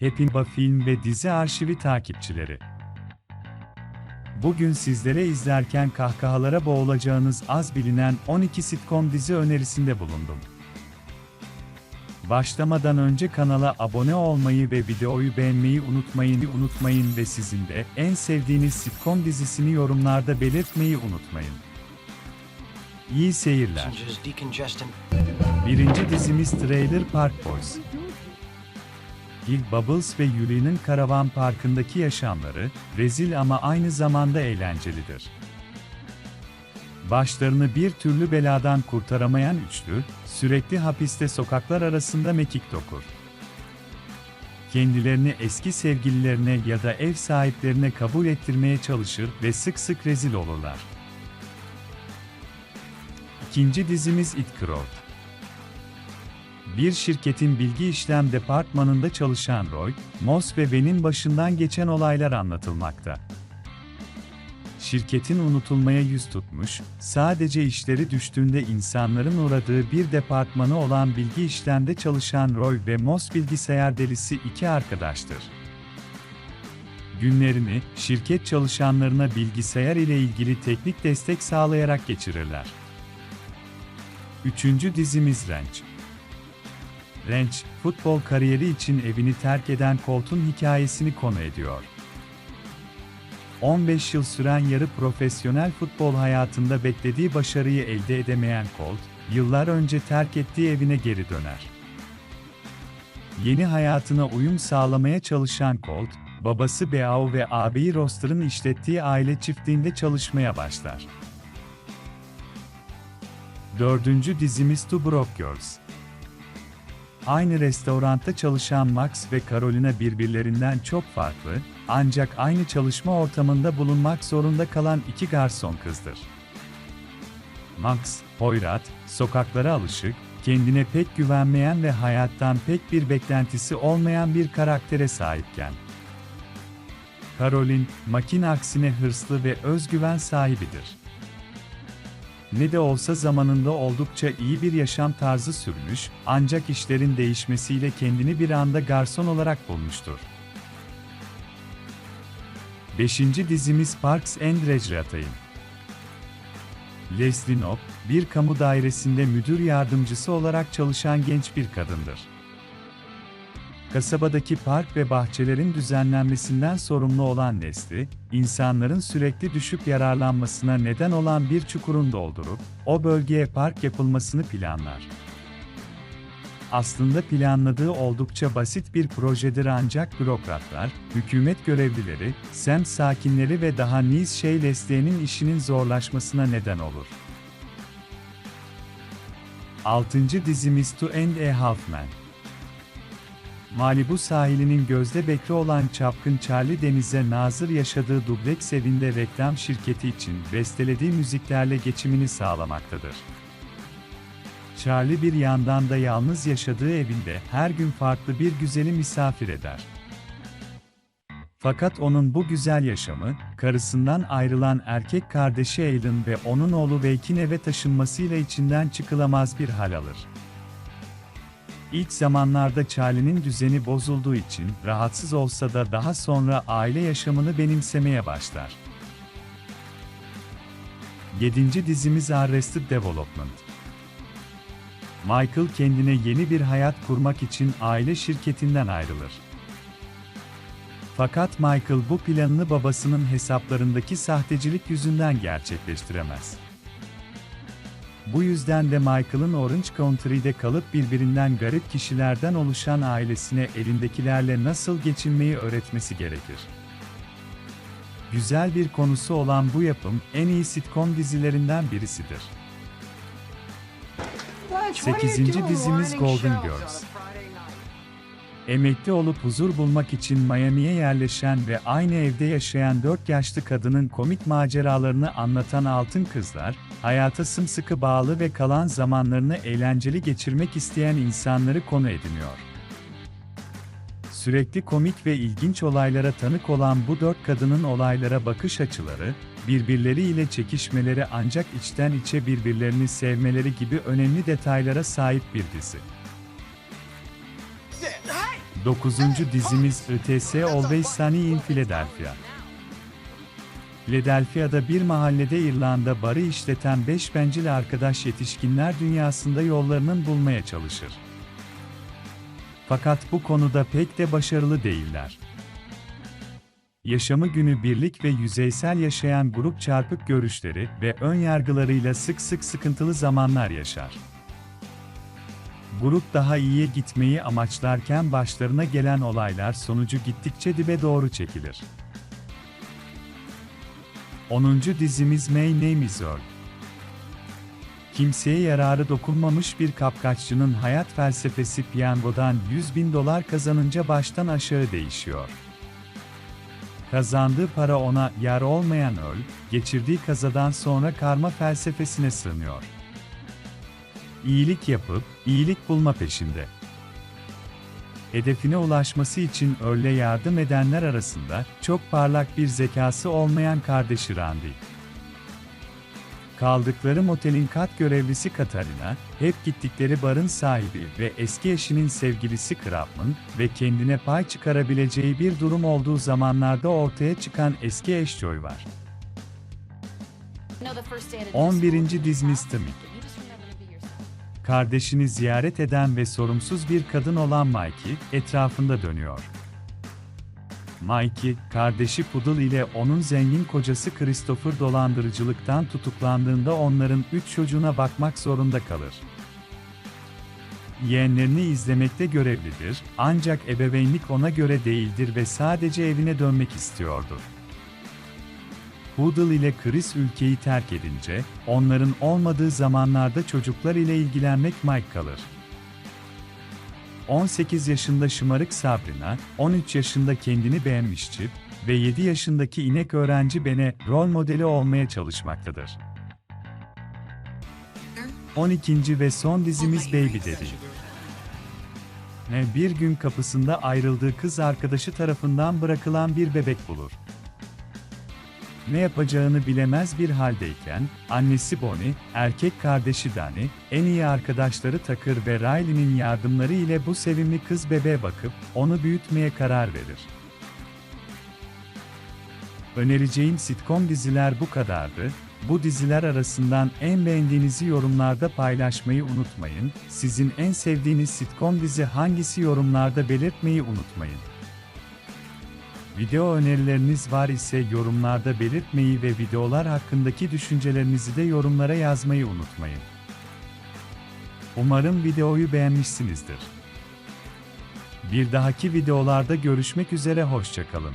Hepimba Film ve Dizi Arşivi takipçileri. Bugün sizlere izlerken kahkahalara boğulacağınız az bilinen 12 sitcom dizi önerisinde bulundum. Başlamadan önce kanala abone olmayı ve videoyu beğenmeyi unutmayın unutmayın ve sizin de en sevdiğiniz sitcom dizisini yorumlarda belirtmeyi unutmayın. İyi seyirler. Birinci dizimiz Trailer Park Boys. Gil Bubbles ve Yuli'nin karavan parkındaki yaşamları, rezil ama aynı zamanda eğlencelidir. Başlarını bir türlü beladan kurtaramayan üçlü, sürekli hapiste sokaklar arasında mekik dokur. Kendilerini eski sevgililerine ya da ev sahiplerine kabul ettirmeye çalışır ve sık sık rezil olurlar. İkinci dizimiz It Crowd. Bir şirketin bilgi işlem departmanında çalışan Roy, Moss ve Ben'in başından geçen olaylar anlatılmakta. Şirketin unutulmaya yüz tutmuş, sadece işleri düştüğünde insanların uğradığı bir departmanı olan bilgi işlemde çalışan Roy ve Moss bilgisayar delisi iki arkadaştır. Günlerini, şirket çalışanlarına bilgisayar ile ilgili teknik destek sağlayarak geçirirler. Üçüncü dizimiz Ranch. Ranch, futbol kariyeri için evini terk eden Colt'un hikayesini konu ediyor. 15 yıl süren yarı profesyonel futbol hayatında beklediği başarıyı elde edemeyen Colt, yıllar önce terk ettiği evine geri döner. Yeni hayatına uyum sağlamaya çalışan Colt, babası Beau ve ağabeyi Roster'ın işlettiği aile çiftliğinde çalışmaya başlar. Dördüncü dizimiz Two Broke Girls. Aynı restoranda çalışan Max ve Carolina birbirlerinden çok farklı, ancak aynı çalışma ortamında bulunmak zorunda kalan iki garson kızdır. Max, hoyrat, sokaklara alışık, kendine pek güvenmeyen ve hayattan pek bir beklentisi olmayan bir karaktere sahipken. Caroline, Mac'in aksine hırslı ve özgüven sahibidir ne de olsa zamanında oldukça iyi bir yaşam tarzı sürmüş, ancak işlerin değişmesiyle kendini bir anda garson olarak bulmuştur. 5. dizimiz Parks and Recreation. Leslie Knope, bir kamu dairesinde müdür yardımcısı olarak çalışan genç bir kadındır. Kasabadaki park ve bahçelerin düzenlenmesinden sorumlu olan Leslie, insanların sürekli düşüp yararlanmasına neden olan bir çukurun doldurup, o bölgeye park yapılmasını planlar. Aslında planladığı oldukça basit bir projedir ancak bürokratlar, hükümet görevlileri, semt sakinleri ve daha nice şey Leslie'nin işinin zorlaşmasına neden olur. 6. dizimiz Two and a Half Men. Malibu sahilinin gözde bekri olan çapkın Charlie Deniz'e nazır yaşadığı dubleks evinde reklam şirketi için bestelediği müziklerle geçimini sağlamaktadır. Charlie bir yandan da yalnız yaşadığı evinde her gün farklı bir güzeli misafir eder. Fakat onun bu güzel yaşamı, karısından ayrılan erkek kardeşi Aiden ve onun oğlu Wake'in eve taşınmasıyla içinden çıkılamaz bir hal alır. İlk zamanlarda Charlie'nin düzeni bozulduğu için rahatsız olsa da daha sonra aile yaşamını benimsemeye başlar. 7. dizimiz Arrested Development. Michael kendine yeni bir hayat kurmak için aile şirketinden ayrılır. Fakat Michael bu planını babasının hesaplarındaki sahtecilik yüzünden gerçekleştiremez. Bu yüzden de Michael'ın Orange Country'de kalıp birbirinden garip kişilerden oluşan ailesine elindekilerle nasıl geçinmeyi öğretmesi gerekir. Güzel bir konusu olan bu yapım en iyi sitcom dizilerinden birisidir. 8. dizimiz Golden Girls. Emekli olup huzur bulmak için Miami'ye yerleşen ve aynı evde yaşayan 4 yaşlı kadının komik maceralarını anlatan Altın Kızlar, hayata sımsıkı bağlı ve kalan zamanlarını eğlenceli geçirmek isteyen insanları konu ediniyor. Sürekli komik ve ilginç olaylara tanık olan bu dört kadının olaylara bakış açıları, birbirleriyle çekişmeleri ancak içten içe birbirlerini sevmeleri gibi önemli detaylara sahip bir dizi. 9. dizimiz ITS Always Sunny in Philadelphia. Philadelphia'da bir mahallede İrlanda barı işleten beş bencil arkadaş yetişkinler dünyasında yollarının bulmaya çalışır. Fakat bu konuda pek de başarılı değiller. Yaşamı günü birlik ve yüzeysel yaşayan grup çarpık görüşleri ve ön yargılarıyla sık sık sıkıntılı zamanlar yaşar. Grup daha iyiye gitmeyi amaçlarken başlarına gelen olaylar sonucu gittikçe dibe doğru çekilir. 10. dizimiz My Name is Earl. Kimseye yararı dokunmamış bir kapkaççının hayat felsefesi piyangodan 100 bin dolar kazanınca baştan aşağı değişiyor. Kazandığı para ona yar olmayan öl, geçirdiği kazadan sonra karma felsefesine sığınıyor. İyilik yapıp, iyilik bulma peşinde. Hedefine ulaşması için Earl'e yardım edenler arasında çok parlak bir zekası olmayan kardeşi Randy. Kaldıkları motelin kat görevlisi Katarina, hep gittikleri barın sahibi ve eski eşinin sevgilisi Krapman ve kendine pay çıkarabileceği bir durum olduğu zamanlarda ortaya çıkan eski eş Joy var. 11. diz Mr. Mick. Kardeşini ziyaret eden ve sorumsuz bir kadın olan Mikey, etrafında dönüyor. Mikey, kardeşi Poodle ile onun zengin kocası Christopher dolandırıcılıktan tutuklandığında onların üç çocuğuna bakmak zorunda kalır. Yeğenlerini izlemekte görevlidir, ancak ebeveynlik ona göre değildir ve sadece evine dönmek istiyordu. Poodle ile Chris ülkeyi terk edince, onların olmadığı zamanlarda çocuklar ile ilgilenmek Mike kalır. 18 yaşında şımarık Sabrina, 13 yaşında kendini beğenmiş Chip ve 7 yaşındaki inek öğrenci Ben'e rol modeli olmaya çalışmaktadır. 12. ve son dizimiz Baby Daddy. Ne bir gün kapısında ayrıldığı kız arkadaşı tarafından bırakılan bir bebek bulur. Ne yapacağını bilemez bir haldeyken, annesi Bonnie, erkek kardeşi Dani, en iyi arkadaşları Tucker ve Riley'nin yardımları ile bu sevimli kız bebeğe bakıp, onu büyütmeye karar verir. Önereceğim sitcom diziler bu kadardı. Bu diziler arasından en beğendiğinizi yorumlarda paylaşmayı unutmayın. Sizin en sevdiğiniz sitcom dizi hangisi yorumlarda belirtmeyi unutmayın. Video önerileriniz var ise yorumlarda belirtmeyi ve videolar hakkındaki düşüncelerinizi de yorumlara yazmayı unutmayın. Umarım videoyu beğenmişsinizdir. Bir dahaki videolarda görüşmek üzere hoşçakalın.